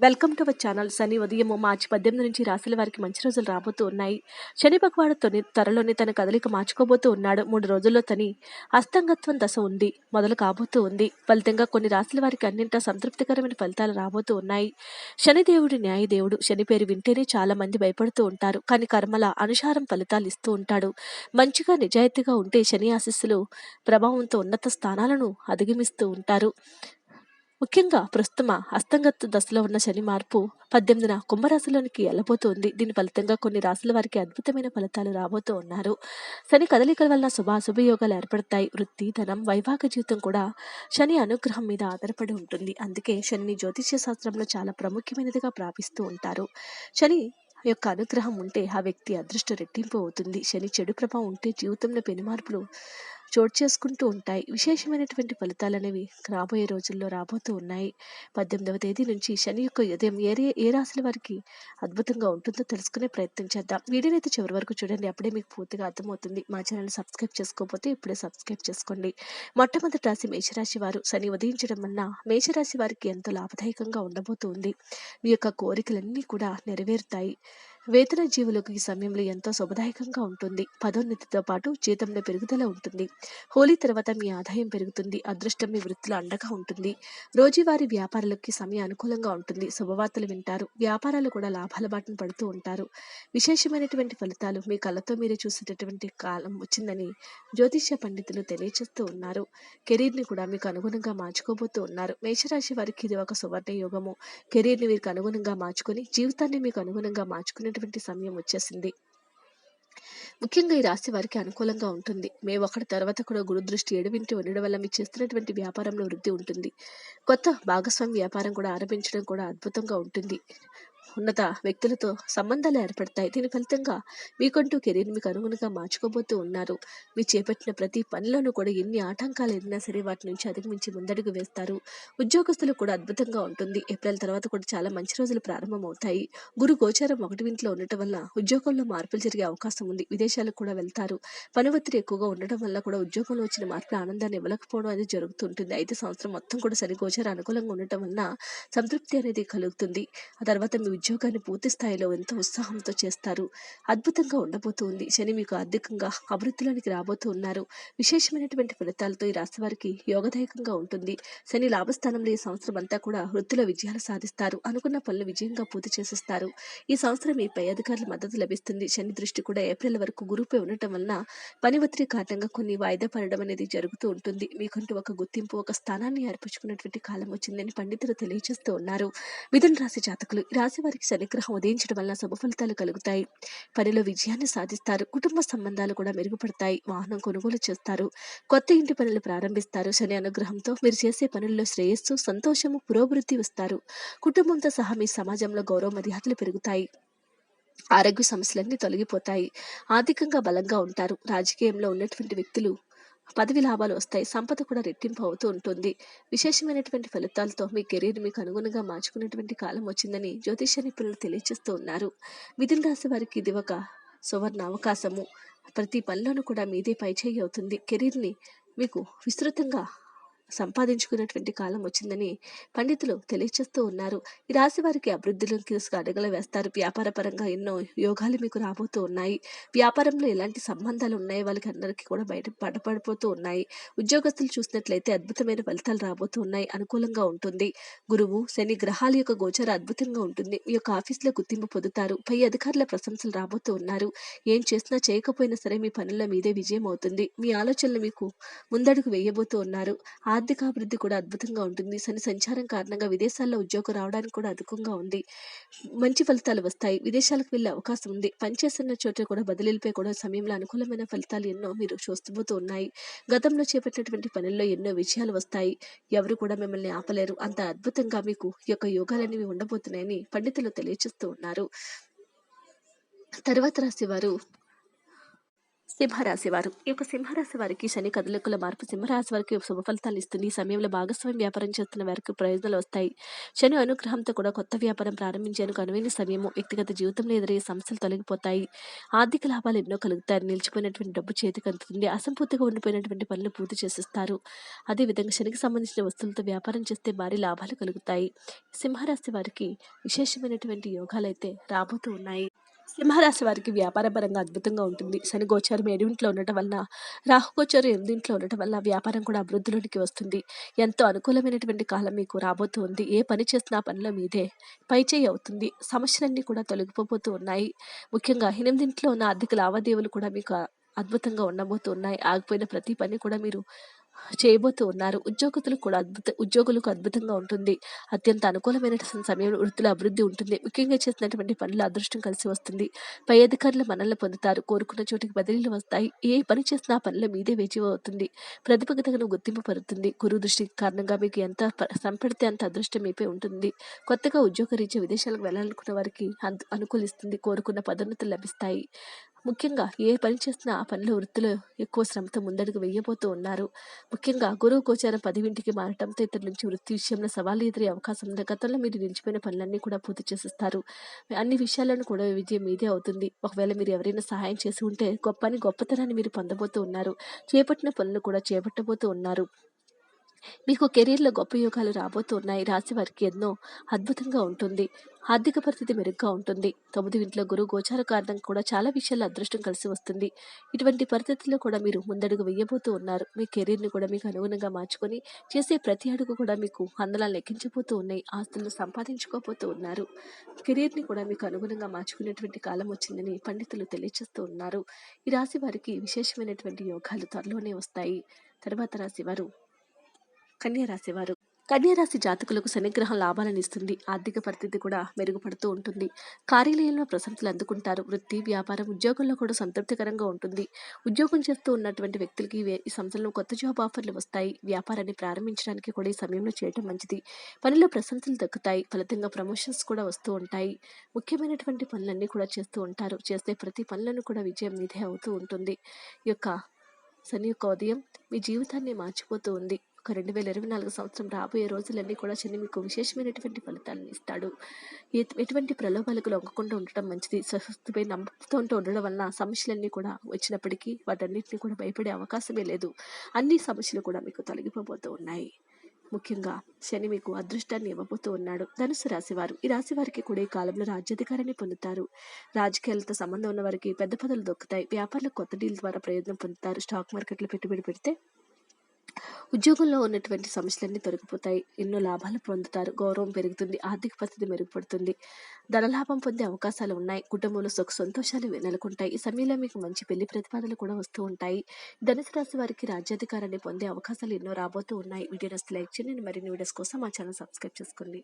Welcome to our channel. శని ఉదయం మార్చి పద్దెనిమిది నుంచి రాశుల వారికి మంచి రోజులు రాబోతూ ఉన్నాయి. శని భగవాడు తొని త్వరలోనే తన కదలిక మార్చుకోబోతూ ఉన్నాడు. మూడు రోజుల్లో తని అస్తంగత్వం దశ ఉంది. మొదలు కాబోతూ ఉంది. ఫలితంగా కొన్ని రాశుల వారికి అన్నింటా సంతృప్తికరమైన ఫలితాలు రాబోతూ ఉన్నాయి. శనిదేవుడు న్యాయదేవుడు శని పేరు వింటేనే చాలా మంది భయపడుతూ ఉంటారు. కానీ కర్మల అనుసారం ఫలితాలు ఇస్తూ ఉంటాడు. మంచిగా నిజాయితీగా ఉంటే శని ఆశీస్సులు ప్రభావంతో ఉన్నత స్థానాలను అధిగమిస్తూ ఉంటారు. ముఖ్యంగా ప్రస్తుతం అస్తంగత్తు దశలో ఉన్న శని మార్పు పద్దెనిమిదిన కుంభరాశిలోనికి వెళ్ళబోతోంది. దీని ఫలితంగా కొన్ని రాశుల వారికి అద్భుతమైన ఫలితాలు రాబోతూ ఉన్నారు. శని కదలికల వలన శుభాశుభ యోగాలు ఏర్పడతాయి. వృత్తి ధనం వైవాహిక జీవితం కూడా శని అనుగ్రహం మీద ఆధారపడి ఉంటుంది. అందుకే శని జ్యోతిష్య శాస్త్రంలో చాలా ప్రాముఖ్యమైనదిగా ప్రాపిస్తూ ఉంటారు. శని యొక్క అనుగ్రహం ఉంటే ఆ వ్యక్తి అదృష్ట రెట్టింపు అవుతుంది. శని చెడు ప్రభావం ఉంటే జీవితంలో పెనుమార్పులు చోటు చేసుకుంటూ ఉంటాయి. విశేషమైనటువంటి ఫలితాలు అనేవి రాబోయే రోజుల్లో రాబోతూ ఉన్నాయి. పద్దెనిమిదవ తేదీ నుంచి శని యొక్క ఉదయం ఏ ఏ రాశుల వారికి అద్భుతంగా ఉంటుందో తెలుసుకునే ప్రయత్నం చేద్దాం. వీడియోని అయితే చివరి వరకు చూడండి. అప్పుడే మీకు పూర్తిగా అర్థమవుతుంది. మా ఛానల్ సబ్స్క్రైబ్ చేసుకోకపోతే ఇప్పుడే సబ్స్క్రైబ్ చేసుకోండి. మొట్టమొదటి రాశి మేషరాశి వారు శని ఉదయించడం వలన మేషరాశి వారికి ఎంతో లాభదాయకంగా ఉండబోతుంది మీ యొక్క కోరికలన్నీ కూడా నెరవేరుతాయి. వేతన జీవులకు ఈ సమయంలో ఎంతో శుభదాయకంగా ఉంటుంది. పదోన్నతితో పాటు జీతంలో పెరుగుదల ఉంటుంది. హోలీ తర్వాత మీ ఆదాయం పెరుగుతుంది. అదృష్టం మీ వృత్తిలో అండగా ఉంటుంది. రోజువారీ వ్యాపారాలకి సమయం అనుకూలంగా ఉంటుంది. శుభవార్తలు వింటారు. వ్యాపారాలు కూడా లాభాల బాటను పడుతూ ఉంటారు. విశేషమైనటువంటి ఫలితాలు మీ కళ్ళతో మీరే చూసేటటువంటి కాలం వచ్చిందని జ్యోతిష్య పండితులు తెలియజేస్తూ ఉన్నారు. కెరీర్ని కూడా మీకు అనుగుణంగా మార్చుకోబోతూ ఉన్నారు. మేషరాశి వారికి ఇది ఒక సువర్ణ యోగము. కెరీర్ని మీకు అనుగుణంగా మార్చుకొని జీవితాన్ని మీకు అనుగుణంగా మార్చుకునే మార్చుకునేటువంటి సమయం వచ్చేసింది. ముఖ్యంగా ఈ రాశి వారికి అనుకూలంగా ఉంటుంది. మే ఒకటి తర్వాత కూడా గురు దృష్టి ఎడవింటి ఉండడం వల్ల మీరు చేస్తున్నటువంటి వ్యాపారంలో వృద్ధి ఉంటుంది. కొత్త భాగస్వామి వ్యాపారం కూడా ఆరంభించడం కూడా అద్భుతంగా ఉంటుంది. ఉన్నత వ్యక్తులతో సంబంధాలు ఏర్పడతాయి. దీని ఫలితంగా మీకంటూ కెరీర్ మీకు అనుగుణంగా మార్చుకోబోతూ ఉన్నారు. మీరు చేపట్టిన ప్రతి పనిలోనూ కూడా ఎన్ని ఆటంకాలు ఎదినా సరే వాటి నుంచి అధిగమించి ముందడుగు వేస్తారు. ఉద్యోగస్తులు కూడా అద్భుతంగా ఉంటుంది. ఏప్రిల్ తర్వాత కూడా చాలా మంచి రోజులు ప్రారంభమవుతాయి. గురు గోచారం ఒకటి ఇంట్లో ఉండటం వల్ల ఉద్యోగంలో మార్పులు జరిగే అవకాశం ఉంది. విదేశాలకు కూడా వెళ్తారు. పని ఒత్తిడి ఎక్కువగా ఉండటం వల్ల కూడా ఉద్యోగంలో వచ్చిన మార్పు ఆనందాన్ని ఇవ్వలేకపోవడం అనేది జరుగుతుంటుంది. అయితే సంవత్సరం మొత్తం కూడా సరి గోచారం అనుకూలంగా ఉండటం వలన సంతృప్తి అనేది కలుగుతుంది. ఆ తర్వాత మీ ఉద్యోగాన్ని పూర్తి స్థాయిలో ఎంతో ఉత్సాహంతో చేస్తారు. అద్భుతంగా ఉండబోతుంది. శని మీకు ఆర్థికంగా అభివృద్ధిలోనికి రాబోతూ ఉన్నారు విశేషమైనటువంటి ఫలితాలతో ఈ రాశి వారికి యోగదాయకంగా ఉంటుంది. శని లాభస్థానంలో ఈ సంవత్సరం అంతా కూడా వృత్తిలో విజయాలు సాధిస్తారు. అనుకున్న పనులు విజయంగా పూర్తి చేసేస్తారు. ఈ సంవత్సరం మీ పై అధికారుల మద్దతు లభిస్తుంది. శని దృష్టి కూడా ఏప్రిల్ వరకు గురుపై ఉండటం వలన పని ఒత్తిడి కారణంగా కొన్ని వాయిదా పడడం అనేది జరుగుతూ ఉంటుంది. మీకంటూ ఒక గుర్తింపు ఒక స్థానాన్ని ఏర్పరచుకున్నటువంటి కాలం వచ్చిందని పండితులు తెలియజేస్తూ ఉన్నారు. మిథున రాశి జాతకులు. ఈ రాశి వారికి శనిగ్రహం ఉదయించడం వలన శుభ ఫలితాలు కలుగుతాయి. పనిలో విజయాన్ని సాధిస్తారు. కుటుంబ సంబంధాలు కూడా మెరుగుపడతాయి. వాహనం కొనుగోలు చేస్తారు. కొత్త ఇంటి పనులు ప్రారంభిస్తారు. శని అనుగ్రహంతో మీరు చేసే పనుల్లో శ్రేయస్సు సంతోషము పురోభివృద్ధి వస్తారు. కుటుంబంతో సహా మీ సమాజంలో గౌరవ మర్యాదలు పెరుగుతాయి. ఆరోగ్య సమస్యలన్నీ తొలగిపోతాయి. ఆర్థికంగా బలంగా ఉంటారు. రాజకీయంలో ఉన్నటువంటి వ్యక్తులు పదవి లాభాలు వస్తాయి సంపద కూడా రెట్టింపు అవుతూ ఉంటుంది. విశేషమైనటువంటి ఫలితాలతో మీ కెరీర్ మీకు అనుగుణంగా మార్చుకునేటువంటి కాలం వచ్చిందని జ్యోతిష నిపుణులు తెలియజేస్తూ ఉన్నారు. మిథున రాశి వారికి ఇది ఒక సువర్ణ అవకాశము. ప్రతి పనిలోనూ కూడా మీదే పైచేయి అవుతుంది. కెరీర్ని మీకు విస్తృతంగా సంపాదించుకున్నటువంటి కాలం వచ్చిందని పండితులు తెలియజేస్తూ ఉన్నారు. ఈ రాశి వారికి అభివృద్ధిలోకి అడుగులు వేస్తారు. వ్యాపార పరంగా ఎన్నో యోగాలు మీకు రాబోతూ ఉన్నాయి. వ్యాపారంలో ఎలాంటి సంబంధాలు ఉన్నాయి వాళ్ళకి అందరికీ కూడా బయట పడపడిపోతూ ఉన్నాయి. ఉద్యోగస్తులు చూసినట్లయితే అద్భుతమైన ఫలితాలు రాబోతూ ఉన్నాయి. అనుకూలంగా ఉంటుంది. గురువు శని గ్రహాల యొక్క గోచర అద్భుతంగా ఉంటుంది. మీ యొక్క ఆఫీస్లో గుర్తింపు పొందుతారు. పై అధికారుల ప్రశంసలు రాబోతూ ఉన్నారు. ఏం చేసినా చేయకపోయినా సరే మీ పనుల మీదే విజయం అవుతుంది. మీ ఆలోచనలు మీకు ముందడుగు వేయబోతూ ఉన్నారు. ఆర్థికాభివృద్ధి కూడా అద్భుతంగా ఉంటుంది. శని సంచారం కారణంగా విదేశాల్లో ఉద్యోగం రావడానికి కూడా అధికంగా ఉంది. మంచి ఫలితాలు వస్తాయి. విదేశాలకు వెళ్ళే అవకాశం ఉంది. పనిచేస్తున్న చోట కూడా బదిలీలపై కూడా సమయంలో అనుకూలమైన ఫలితాలు ఎన్నో మీరు చూస్తూపోతూ ఉన్నాయి. గతంలో చేపట్టినటువంటి పనుల్లో ఎన్నో విజయాలు వస్తాయి. ఎవరు కూడా మిమ్మల్ని ఆపలేరు. అంత అద్భుతంగా మీకు యొక్క యోగాలనేవి ఉండబోతున్నాయని పండితులు తెలియజేస్తూ ఉన్నారు. తర్వాత రాసేవారు వారు సింహరాశి వారు. ఈ యొక్క సింహరాశి వారికి శని కదలికల మార్పు సింహరాశి వారికి శుభ ఫలితాలు ఇస్తుంది. ఈ సమయంలో భాగస్వామ్యం వ్యాపారం చేస్తున్న వారికి ప్రయోజనాలు వస్తాయి. శని అనుగ్రహంతో కూడా కొత్త వ్యాపారం ప్రారంభించేందుకు అనువైన సమయము వ్యక్తిగత జీవితంలో ఎదురయ్యే సమస్యలు తొలగిపోతాయి. ఆర్థిక లాభాలు ఎన్నో కలుగుతాయి. నిలిచిపోయినటువంటి డబ్బు చేతికి అందుతుంది. అసంపూర్తిగా ఉండిపోయినటువంటి పనులు పూర్తి చేసిస్తారు. అదేవిధంగా శనికి సంబంధించిన వస్తువులతో వ్యాపారం చేస్తే భారీ లాభాలు కలుగుతాయి. సింహరాశి వారికి విశేషమైనటువంటి యోగాలు అయితే రాబోతూ ఉన్నాయి. సింహరాశి వారికి వ్యాపారపరంగా అద్భుతంగా ఉంటుంది. శని గోచారం ఏడింట్లో ఉండటం వల్ల రాహుగోచారం ఎనిమిదింట్లో ఉండటం వల్ల వ్యాపారం కూడా అభివృద్ధిలోనికి వస్తుంది. ఎంతో అనుకూలమైనటువంటి కాలం మీకు రాబోతూ ఉంది ఏ పని చేసినా పనిలో మీదే పైచేయి అవుతుంది. సమస్యలన్నీ కూడా తొలగిపోతూ ఉన్నాయి. ముఖ్యంగా ఎనిమిదింట్లో ఉన్న ఆర్థిక లావాదేవీలు కూడా మీకు అద్భుతంగా ఉండబోతూ ఉన్నాయి. ఆగిపోయిన ప్రతి పని కూడా మీరు చేయబోతూ ఉన్నారు. ఉద్యోగులు కూడా అద్భుత ఉద్యోగులకు అద్భుతంగా ఉంటుంది. అత్యంత అనుకూలమైన సమయంలో వృత్తుల అభివృద్ధి ఉంటుంది. ముఖ్యంగా చేసినటువంటి పనుల అదృష్టం కలిసి వస్తుంది. పై అధికారులు మనల్ని పొందుతారు. కోరుకున్న చోటికి బదిలీలు వస్తాయి. ఏ పని చేసినా పనుల మీదే వేచి అవుతుంది ప్రతిభకు తగిన గుర్తింపు పడుతుంది గురువు దృష్టి కారణంగా మీకు ఎంత ప- సంపడితే అంత అదృష్టం మీపై ఉంటుంది. కొత్తగా ఉద్యోగరీత్యా విదేశాలకు వెళ్ళాలనుకున్న వారికి అనుకూలిస్తుంది. కోరుకున్న పదోన్నతులు లభిస్తాయి. ముఖ్యంగా ఏ పని చేసినా ఆ పనిలో వృత్తిలో ఎక్కువ శ్రమతో ముందడుగు వేయబోతూ ఉన్నారు. ముఖ్యంగా గురువు గోచారం పదివింటికి మారటంతో ఇతరుల నుంచి వృత్తి విషయంలో సవాలు ఎదురే అవకాశం ఉంది. గతంలో మీరు నిలిచిపోయిన పనులన్నీ కూడా పూర్తి చేసిస్తారు. అన్ని విషయాలను కూడా విజయం మీదే అవుతుంది. ఒకవేళ మీరు ఎవరైనా సహాయం చేసి ఉంటే గొప్ప అని గొప్పతనాన్ని మీరు పొందబోతూ ఉన్నారు. చేపట్టిన పనులు కూడా చేపట్టబోతూ ఉన్నారు. మీకు కెరీర్లో గొప్ప యోగాలు రాబోతున్నాయి. రాశి వారికి ఎన్నో అద్భుతంగా ఉంటుంది. ఆర్థిక పరిస్థితి మెరుగ్గా ఉంటుంది. తొమ్మిది ఇంట్లో గురువు గోచార కారణం కూడా చాలా విషయాల్లో అదృష్టం కలిసి వస్తుంది. ఇటువంటి పరిస్థితుల్లో కూడా మీరు ముందడుగు వేయబోతూ ఉన్నారు. మీ కెరీర్ని కూడా మీకు అనుగుణంగా మార్చుకొని చేసే ప్రతి అడుగు కూడా మీకు అందలా లెక్కించబోతూ ఉన్నాయి. ఆస్తులను సంపాదించుకోబోతూ ఉన్నారు. కెరీర్ని కూడా మీకు అనుగుణంగా మార్చుకునేటువంటి కాలం వచ్చిందని పండితులు తెలియజేస్తూ ఉన్నారు. ఈ రాశి వారికి విశేషమైనటువంటి యోగాలు త్వరలోనే వస్తాయి. తర్వాత రాశి వారు కన్యరాశివారు కన్యారాశి జాతకులకు శనిగ్రహం లాభాలను ఇస్తుంది. ఆర్థిక పరిస్థితి కూడా మెరుగుపడుతూ ఉంటుంది. కార్యాలయంలో ప్రశంసలు అందుకుంటారు. వృత్తి వ్యాపారం ఉద్యోగంలో కూడా సంతృప్తికరంగా ఉంటుంది. ఉద్యోగం చేస్తూ ఉన్నటువంటి వ్యక్తులకి ఈ సంవత్సరంలో కొత్త జాబ్ ఆఫర్లు వస్తాయి. వ్యాపారాన్ని ప్రారంభించడానికి కూడా ఈ సమయంలో చేయటం మంచిది. పనిలో ప్రశంసలు దక్కుతాయి. ఫలితంగా ప్రమోషన్స్ కూడా వస్తూ ఉంటాయి. ముఖ్యమైనటువంటి పనులన్నీ కూడా చేస్తూ ఉంటారు. చేసే ప్రతి పనులను కూడా విజయం నిధే అవుతూ ఉంటుంది. ఈ యొక్క శని యొక్క ఉదయం మీ జీవితాన్ని మార్చిపోతూ ఉంది. ఒక రెండు వేల ఇరవై నాలుగు సంవత్సరం రాబోయే రోజులన్నీ కూడా శని మీకు విశేషమైనటువంటి ఫలితాలను ఇస్తాడు. ఎటువంటి ప్రలోభాలకు లొంగకుండా ఉండటం మంచిది. స్వస్థపై నమ్మకంతో ఉండడం వలన సమస్యలన్నీ కూడా వచ్చినప్పటికీ వాటన్నిటిని కూడా భయపడే అవకాశమే లేదు. అన్ని సమస్యలు కూడా మీకు తొలగిపోబోతూ ఉన్నాయి. ముఖ్యంగా శని మీకు అదృష్టాన్ని ఇవ్వబోతూ ఉన్నాడు. ధనుసు రాశివారు. ఈ రాశి వారికి కూడా ఈ కాలంలో రాజ్యాధికారాన్ని పొందుతారు. రాజకీయాలతో సంబంధం ఉన్న వారికి పెద్ద పదవులు దొక్కుతాయి వ్యాపారులకు కొత్త డీల్ ద్వారా ప్రయోజనం పొందుతారు. స్టాక్ మార్కెట్లో పెట్టుబడి పెడితే ఉద్యోగంలో ఉన్నటువంటి సమస్యలన్నీ తొలగిపోతాయి. ఎన్నో లాభాలు పొందుతారు. గౌరవం పెరుగుతుంది. ఆర్థిక పరిస్థితి మెరుగుపడుతుంది. ధనలాభం పొందే అవకాశాలు ఉన్నాయి. కుటుంబంలో సుఖ సంతోషాలు నెలకొంటాయి. ఈ సమయంలో మీకు మంచి పెళ్ళి ప్రతిపాదనలు కూడా వస్తూ ఉంటాయి. ధనుసు రాశి వారికి రాజ్యాధికారాన్ని పొందే అవకాశాలు ఎన్నో రాబోతూ ఉన్నాయి. వీడియో నచ్చితే లైక్ చేయండి. మరిన్ని వీడియోస్ కోసం మా ఛానల్ సబ్స్క్రైబ్ చేసుకోండి.